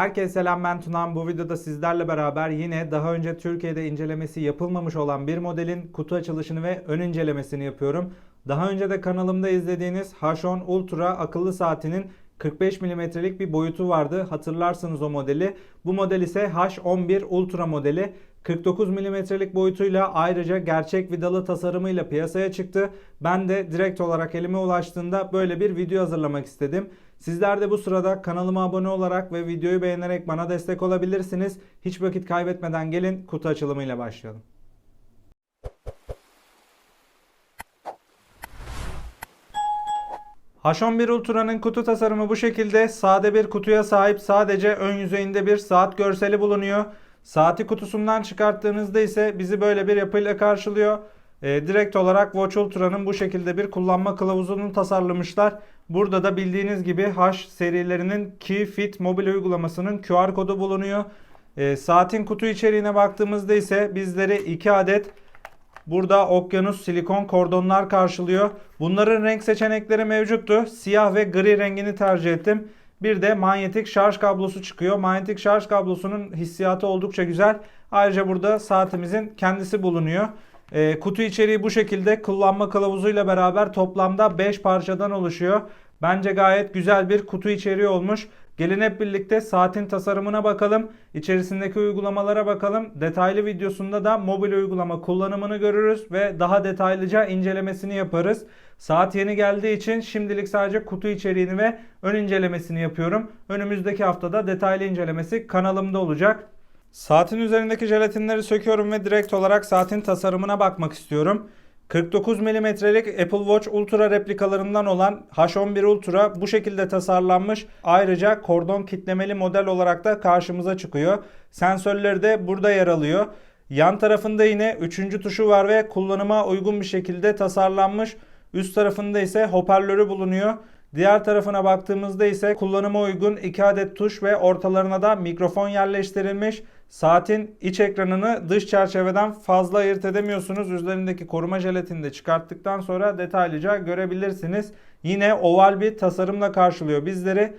Herkese selam ben Tunan. Bu videoda sizlerle beraber yine daha önce Türkiye'de incelemesi yapılmamış olan bir modelin kutu açılışını ve ön incelemesini yapıyorum. Daha önce de kanalımda izlediğiniz H10 Ultra akıllı saatinin 45 milimetrelik bir boyutu vardı. Hatırlarsınız o modeli. Bu model ise H11 Ultra modeli. 49 milimetrelik boyutuyla ayrıca gerçek vidalı tasarımıyla piyasaya çıktı. Ben de direkt olarak elime ulaştığında böyle bir video hazırlamak istedim. Sizler de bu sırada kanalıma abone olarak ve videoyu beğenerek bana destek olabilirsiniz. Hiç vakit kaybetmeden gelin kutu açılımıyla başlayalım. H11 Ultra'nın kutu tasarımı bu şekilde. Sade bir kutuya sahip sadece ön yüzeyinde bir saat görseli bulunuyor. Saati kutusundan çıkarttığınızda ise bizi böyle bir yapıyla karşılıyor. Ee, direkt olarak Watch Ultra'nın bu şekilde bir kullanma kılavuzunu tasarlamışlar. Burada da bildiğiniz gibi H serilerinin Key Fit mobil uygulamasının QR kodu bulunuyor. Ee, saatin kutu içeriğine baktığımızda ise bizleri 2 adet Burada okyanus silikon kordonlar karşılıyor. Bunların renk seçenekleri mevcuttu. Siyah ve gri rengini tercih ettim. Bir de manyetik şarj kablosu çıkıyor. Manyetik şarj kablosunun hissiyatı oldukça güzel. Ayrıca burada saatimizin kendisi bulunuyor. Ee, kutu içeriği bu şekilde kullanma kılavuzuyla beraber toplamda 5 parçadan oluşuyor. Bence gayet güzel bir kutu içeriği olmuş. Gelin hep birlikte saatin tasarımına bakalım. İçerisindeki uygulamalara bakalım. Detaylı videosunda da mobil uygulama kullanımını görürüz ve daha detaylıca incelemesini yaparız. Saat yeni geldiği için şimdilik sadece kutu içeriğini ve ön incelemesini yapıyorum. Önümüzdeki haftada detaylı incelemesi kanalımda olacak. Saatin üzerindeki jelatinleri söküyorum ve direkt olarak saatin tasarımına bakmak istiyorum. 49 milimetrelik Apple Watch Ultra replikalarından olan H11 Ultra bu şekilde tasarlanmış. Ayrıca kordon kitlemeli model olarak da karşımıza çıkıyor. Sensörleri de burada yer alıyor. Yan tarafında yine 3. tuşu var ve kullanıma uygun bir şekilde tasarlanmış. Üst tarafında ise hoparlörü bulunuyor. Diğer tarafına baktığımızda ise kullanıma uygun 2 adet tuş ve ortalarına da mikrofon yerleştirilmiş. Saatin iç ekranını dış çerçeveden fazla ayırt edemiyorsunuz. Üzerindeki koruma jelatini de çıkarttıktan sonra detaylıca görebilirsiniz. Yine oval bir tasarımla karşılıyor bizleri.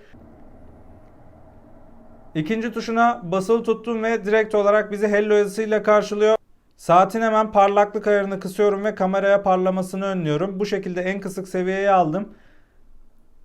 İkinci tuşuna basılı tuttum ve direkt olarak bizi hello yazısıyla karşılıyor. Saatin hemen parlaklık ayarını kısıyorum ve kameraya parlamasını önlüyorum. Bu şekilde en kısık seviyeye aldım.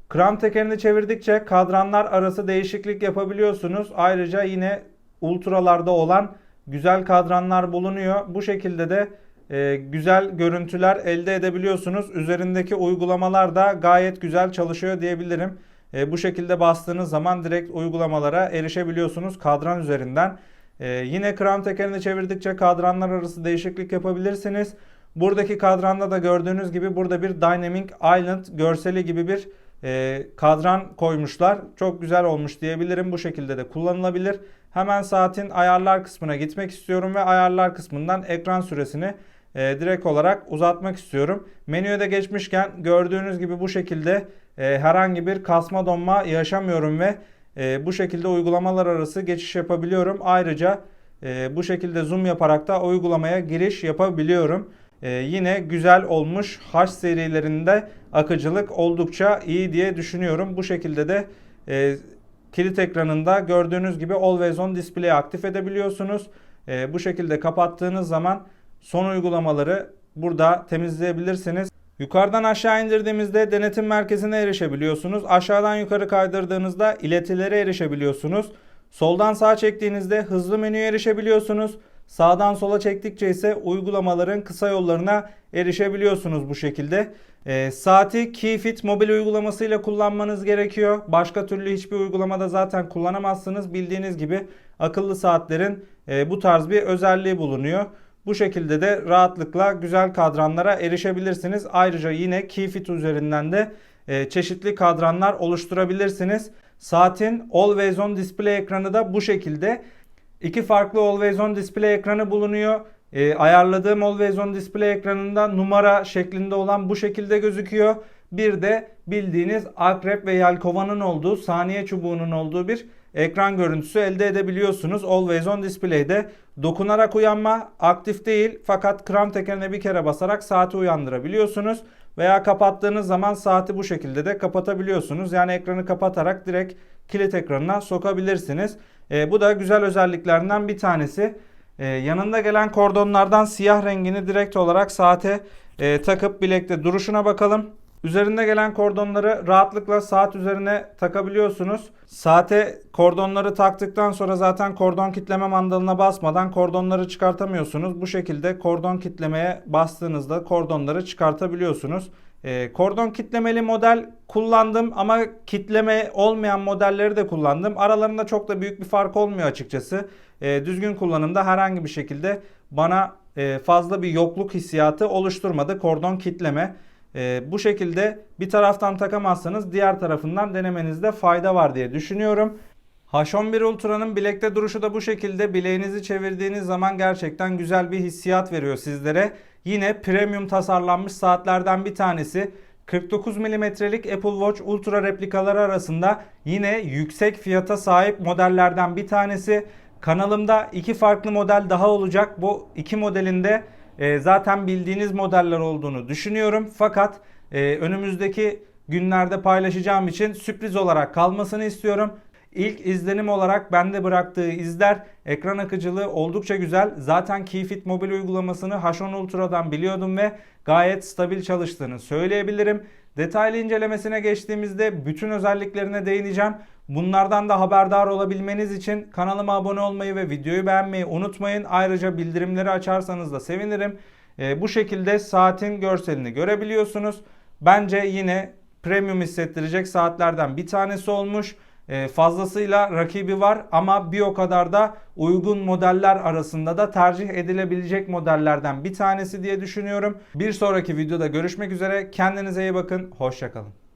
Kram tekerini çevirdikçe kadranlar arası değişiklik yapabiliyorsunuz. Ayrıca yine ultralarda olan güzel kadranlar bulunuyor. Bu şekilde de e, güzel görüntüler elde edebiliyorsunuz. Üzerindeki uygulamalar da gayet güzel çalışıyor diyebilirim. E, bu şekilde bastığınız zaman direkt uygulamalara erişebiliyorsunuz kadran üzerinden. E, yine kram tekerini çevirdikçe kadranlar arası değişiklik yapabilirsiniz. Buradaki kadranda da gördüğünüz gibi burada bir Dynamic Island görseli gibi bir e, kadran koymuşlar. Çok güzel olmuş diyebilirim. Bu şekilde de kullanılabilir. Hemen saatin ayarlar kısmına gitmek istiyorum ve ayarlar kısmından ekran süresini e, direkt olarak uzatmak istiyorum. Menüye de geçmişken gördüğünüz gibi bu şekilde e, herhangi bir kasma donma yaşamıyorum ve e, bu şekilde uygulamalar arası geçiş yapabiliyorum. Ayrıca e, bu şekilde zoom yaparak da uygulamaya giriş yapabiliyorum. Ee, yine güzel olmuş H serilerinde akıcılık oldukça iyi diye düşünüyorum. Bu şekilde de e, kilit ekranında gördüğünüz gibi Always On Display'i aktif edebiliyorsunuz. E, bu şekilde kapattığınız zaman son uygulamaları burada temizleyebilirsiniz. Yukarıdan aşağı indirdiğimizde denetim merkezine erişebiliyorsunuz. Aşağıdan yukarı kaydırdığınızda iletilere erişebiliyorsunuz. Soldan sağa çektiğinizde hızlı menüye erişebiliyorsunuz. Sağdan sola çektikçe ise uygulamaların kısa yollarına erişebiliyorsunuz bu şekilde. E, saati KeyFit mobil uygulamasıyla kullanmanız gerekiyor. Başka türlü hiçbir uygulamada zaten kullanamazsınız. Bildiğiniz gibi akıllı saatlerin e, bu tarz bir özelliği bulunuyor. Bu şekilde de rahatlıkla güzel kadranlara erişebilirsiniz. Ayrıca yine KeyFit üzerinden de e, çeşitli kadranlar oluşturabilirsiniz. Saatin Always On Display ekranı da bu şekilde. İki farklı Always On Display ekranı bulunuyor. E, ayarladığım Always On Display ekranında numara şeklinde olan bu şekilde gözüküyor. Bir de bildiğiniz akrep ve yelkovanın olduğu, saniye çubuğunun olduğu bir ekran görüntüsü elde edebiliyorsunuz. Always On Display'de dokunarak uyanma aktif değil fakat kram tekerine bir kere basarak saati uyandırabiliyorsunuz. Veya kapattığınız zaman saati bu şekilde de kapatabiliyorsunuz. Yani ekranı kapatarak direkt kilit ekranına sokabilirsiniz. E, bu da güzel özelliklerinden bir tanesi. E, yanında gelen kordonlardan siyah rengini direkt olarak saate e, takıp bilekte duruşuna bakalım. Üzerinde gelen kordonları rahatlıkla saat üzerine takabiliyorsunuz. Saate kordonları taktıktan sonra zaten kordon kitleme mandalına basmadan kordonları çıkartamıyorsunuz. Bu şekilde kordon kitlemeye bastığınızda kordonları çıkartabiliyorsunuz. Ee, kordon kitlemeli model kullandım ama kitleme olmayan modelleri de kullandım. Aralarında çok da büyük bir fark olmuyor açıkçası. Ee, düzgün kullanımda herhangi bir şekilde bana e, fazla bir yokluk hissiyatı oluşturmadı kordon kitleme. Ee, bu şekilde bir taraftan takamazsanız diğer tarafından denemenizde fayda var diye düşünüyorum. H11 Ultra'nın bilekte duruşu da bu şekilde. Bileğinizi çevirdiğiniz zaman gerçekten güzel bir hissiyat veriyor sizlere. Yine premium tasarlanmış saatlerden bir tanesi. 49 milimetrelik Apple Watch Ultra replikaları arasında yine yüksek fiyata sahip modellerden bir tanesi. Kanalımda iki farklı model daha olacak. Bu iki modelinde e, zaten bildiğiniz modeller olduğunu düşünüyorum. Fakat e, önümüzdeki günlerde paylaşacağım için sürpriz olarak kalmasını istiyorum. İlk izlenim olarak bende bıraktığı izler ekran akıcılığı oldukça güzel. Zaten Keyfit mobil uygulamasını H10 Ultra'dan biliyordum ve gayet stabil çalıştığını söyleyebilirim. Detaylı incelemesine geçtiğimizde bütün özelliklerine değineceğim. Bunlardan da haberdar olabilmeniz için kanalıma abone olmayı ve videoyu beğenmeyi unutmayın. Ayrıca bildirimleri açarsanız da sevinirim. Ee, bu şekilde saatin görselini görebiliyorsunuz. Bence yine premium hissettirecek saatlerden bir tanesi olmuş. Ee, fazlasıyla rakibi var ama bir o kadar da uygun modeller arasında da tercih edilebilecek modellerden bir tanesi diye düşünüyorum. Bir sonraki videoda görüşmek üzere. Kendinize iyi bakın. Hoşçakalın.